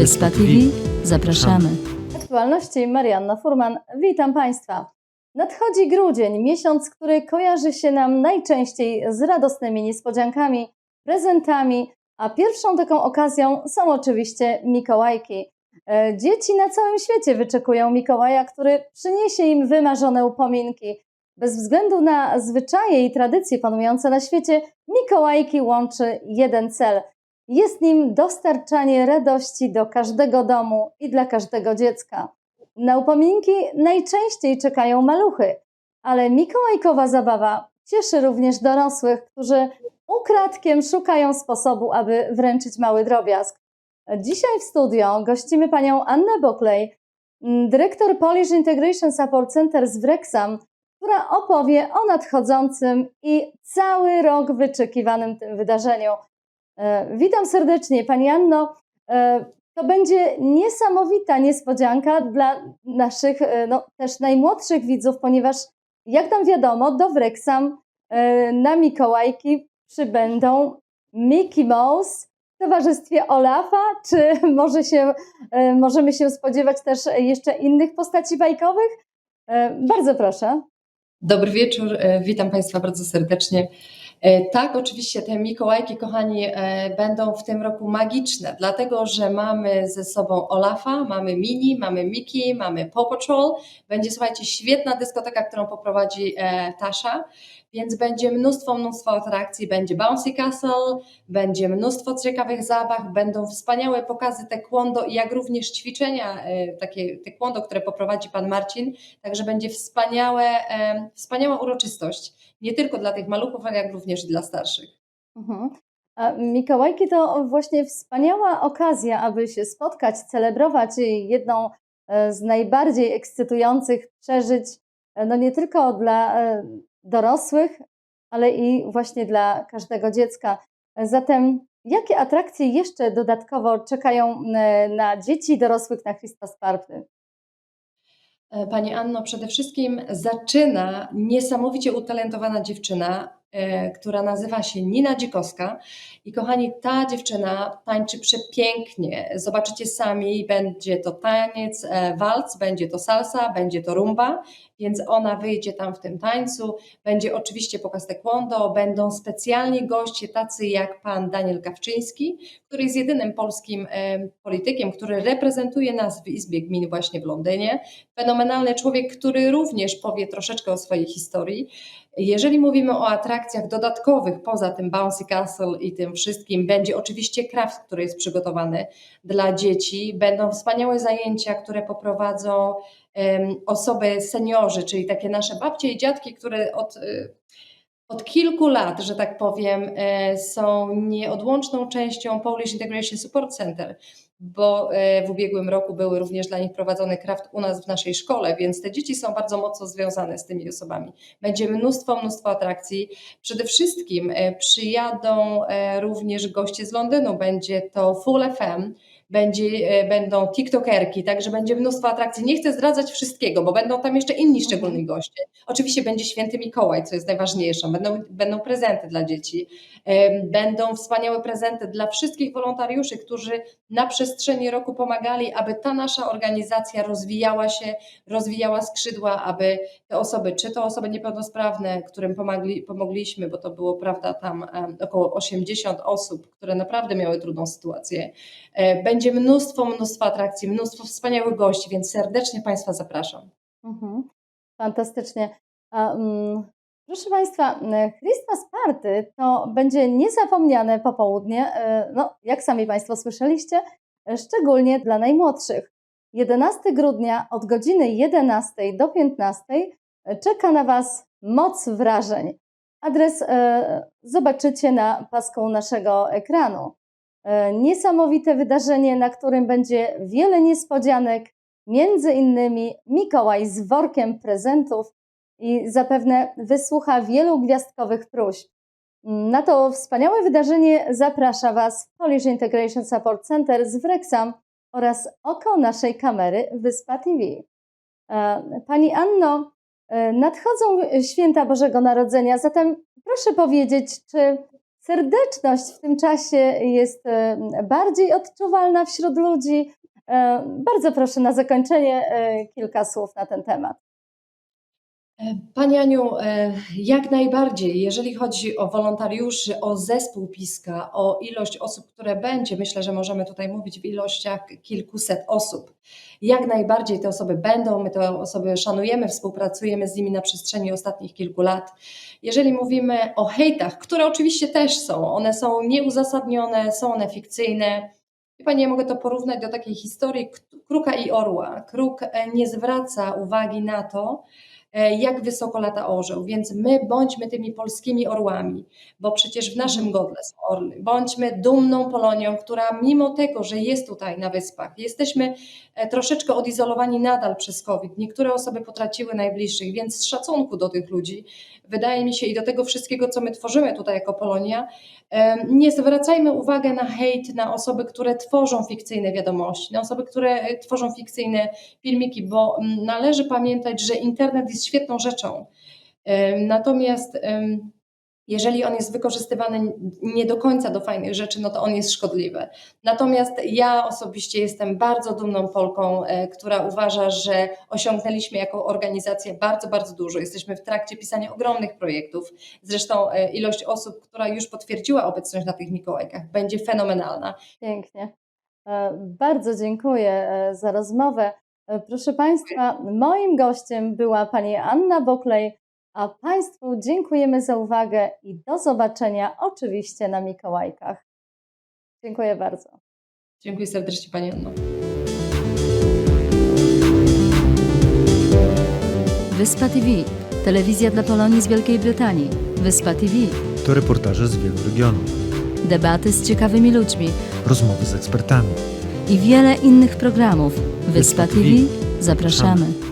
Wyspa TV. Zapraszamy. Aktualności Marianna Furman. Witam Państwa. Nadchodzi grudzień, miesiąc, który kojarzy się nam najczęściej z radosnymi niespodziankami, prezentami, a pierwszą taką okazją są oczywiście Mikołajki. E, Dzieci na całym świecie wyczekują Mikołaja, który przyniesie im wymarzone upominki. Bez względu na zwyczaje i tradycje panujące na świecie, Mikołajki łączy jeden cel. Jest nim dostarczanie radości do każdego domu i dla każdego dziecka. Na upominki najczęściej czekają maluchy, ale mikołajkowa zabawa cieszy również dorosłych, którzy ukradkiem szukają sposobu, aby wręczyć mały drobiazg. Dzisiaj w studio gościmy panią Annę Bokley, m, dyrektor Polish Integration Support Center z Wrexham, która opowie o nadchodzącym i cały rok wyczekiwanym tym wydarzeniu. E, Witam serdecznie Pani Anno. E, To będzie niesamowita niespodzianka dla naszych e, no, też najmłodszych widzów, ponieważ jak nam wiadomo, do Wrexham e, na Mikołajki przybędą Mickey Mouse w towarzystwie Olafa, czy może się, możemy się spodziewać też jeszcze innych postaci bajkowych? Bardzo proszę. Dobry wieczór, witam Państwa bardzo serdecznie. E, Tak, oczywiście te Mikołajki, kochani, e, będą w tym roku magiczne, dlatego że mamy ze sobą Olafa, mamy Mini, mamy Miki, mamy Paw Patrol. Będzie, słuchajcie, świetna dyskoteka, którą poprowadzi e, Tasza, więc będzie mnóstwo, mnóstwo atrakcji, będzie Bouncy Castle, będzie mnóstwo ciekawych zabaw, będą wspaniałe pokazy taekwondo, jak również ćwiczenia, takie taekwondo, które poprowadzi Pan Marcin, Także będzie wspaniałe, wspaniała uroczystość, nie tylko dla tych maluchów, ale jak również dla starszych. Mhm. A Mikołajki to właśnie wspaniała okazja, aby się spotkać, celebrować jedną e, z najbardziej ekscytujących przeżyć, e, no nie tylko dla e, dorosłych, ale i właśnie dla każdego dziecka. Zatem, jakie atrakcje jeszcze dodatkowo czekają na dzieci dorosłych na Christmas Party? Pani Anno, przede wszystkim zaczyna niesamowicie utalentowana dziewczyna, która nazywa się Nina Dzikowska. I kochani, ta dziewczyna tańczy przepięknie. Zobaczycie sami, będzie to taniec, e, walc, będzie to salsa, będzie to rumba, więc ona wyjdzie tam w tym tańcu. Będzie oczywiście pokaz taekwondo, będą specjalni goście, tacy jak pan Daniel Kawczyński, który jest jedynym polskim e, politykiem, który reprezentuje nas w Izbie Gmin właśnie w Londynie fenomenalny człowiek, który również powie troszeczkę o swojej historii. Jeżeli mówimy o atrakcjach dodatkowych, poza tym Bouncy Castle i tym wszystkim, będzie oczywiście kraft, który jest przygotowany dla dzieci. Będą wspaniałe zajęcia, które poprowadzą osoby seniorzy, czyli takie nasze babcie i dziadki, które od, y, od kilku lat, że tak powiem, e, są nieodłączną częścią Polish Integration Support Center bo e, w ubiegłym roku były również dla nich prowadzone kraft u nas w naszej szkole, więc te dzieci są bardzo mocno związane z tymi osobami. Będzie mnóstwo, mnóstwo atrakcji. Przede wszystkim e, przyjadą e, również goście z Londynu. Będzie to Full FM, będzie, e, będą TikTokerki, także będzie mnóstwo atrakcji. Nie chcę zdradzać wszystkiego, bo będą tam jeszcze inni szczególni goście. Oczywiście będzie święty Mikołaj, co jest najważniejsze. Będą, będą prezenty dla dzieci. Będą wspaniałe prezenty dla wszystkich wolontariuszy, którzy na przestrzeni roku pomagali, aby ta nasza organizacja rozwijała się, rozwijała skrzydła, aby te osoby, czy to osoby niepełnosprawne, którym pomagli, pomogliśmy, bo to było, prawda, tam około 80 osób, które naprawdę miały trudną sytuację. E, Będzie mnóstwo, mnóstwo atrakcji, mnóstwo wspaniałych gości, więc serdecznie Państwa zapraszam. Mhm. Fantastycznie. Mm, proszę Państwa, Christmas Party to będzie niezapomniane popołudnie, e, no, jak sami Państwo słyszeliście, szczególnie dla najmłodszych. 11 grudnia od godziny 11 do 15 e, czeka na Was moc wrażeń. Adres e, zobaczycie na pasku naszego ekranu. E, Niesamowite wydarzenie, na którym będzie wiele niespodzianek, między innymi Mikołaj z workiem prezentów i zapewne wysłucha wielu gwiazdkowych próśb. Na to wspaniałe wydarzenie zaprasza Was Polish Integration Support Center z Wrexham oraz oko naszej kamery Wyspa TV. E, Pani Anno, e, nadchodzą święta Bożego Narodzenia, zatem proszę powiedzieć, czy serdeczność w tym czasie jest e, bardziej odczuwalna wśród ludzi. E, Bardzo proszę na zakończenie e, kilka słów na ten temat. Pani Aniu, e, jak najbardziej, jeżeli chodzi o wolontariuszy, o zespół Piska, o ilość osób, które będzie, myślę, że możemy tutaj mówić w ilościach kilkuset osób. Jak najbardziej te osoby będą, my te osoby szanujemy, współpracujemy z nimi na przestrzeni ostatnich kilku lat. Jeżeli mówimy o hejtach, które oczywiście też są, one są nieuzasadnione, są one fikcyjne. Wie Pani, ja mogę to porównać do takiej historii kruka i orła. Kruk e, nie zwraca uwagi na to, jak wysoko lata orzeł, więc my bądźmy tymi polskimi orłami, bo przecież w naszym godle są orły. Bądźmy dumną Polonią, która mimo tego, że jest tutaj na wyspach, jesteśmy e, troszeczkę odizolowani nadal przez COVID. Niektóre osoby potraciły najbliższych, więc z szacunku do tych ludzi, wydaje mi się, i do tego wszystkiego, co my tworzymy tutaj jako Polonia, em, nie zwracajmy uwagi na hejt na osoby, które tworzą fikcyjne wiadomości, na osoby, które e, tworzą fikcyjne filmiki, bo mm, należy pamiętać, że internet jest świetną rzeczą. Natomiast jeżeli on jest wykorzystywany nie do końca do fajnych rzeczy, no to on jest szkodliwy. Natomiast ja osobiście jestem bardzo dumną Polką, e, która uważa, że osiągnęliśmy jako organizacja bardzo, bardzo dużo. Jesteśmy w trakcie pisania ogromnych projektów. Zresztą e, ilość osób, która już potwierdziła obecność na tych Mikołajkach, będzie fenomenalna. Pięknie. E, Bardzo dziękuję za rozmowę. E, Proszę Państwa, moim gościem była pani Anna Boklej, a Państwu dziękujemy za uwagę i do zobaczenia oczywiście na Mikołajkach. Dziękuję bardzo. Dziękuję serdecznie Pani Anno. Wyspa TV. Telewizja dla Polonii z Wielkiej Brytanii. Wyspa TV. To reportaże z wielu regionów, Debaty z ciekawymi ludźmi rozmowy z ekspertami. I wiele innych programów. Wyspa. TV. Zapraszamy.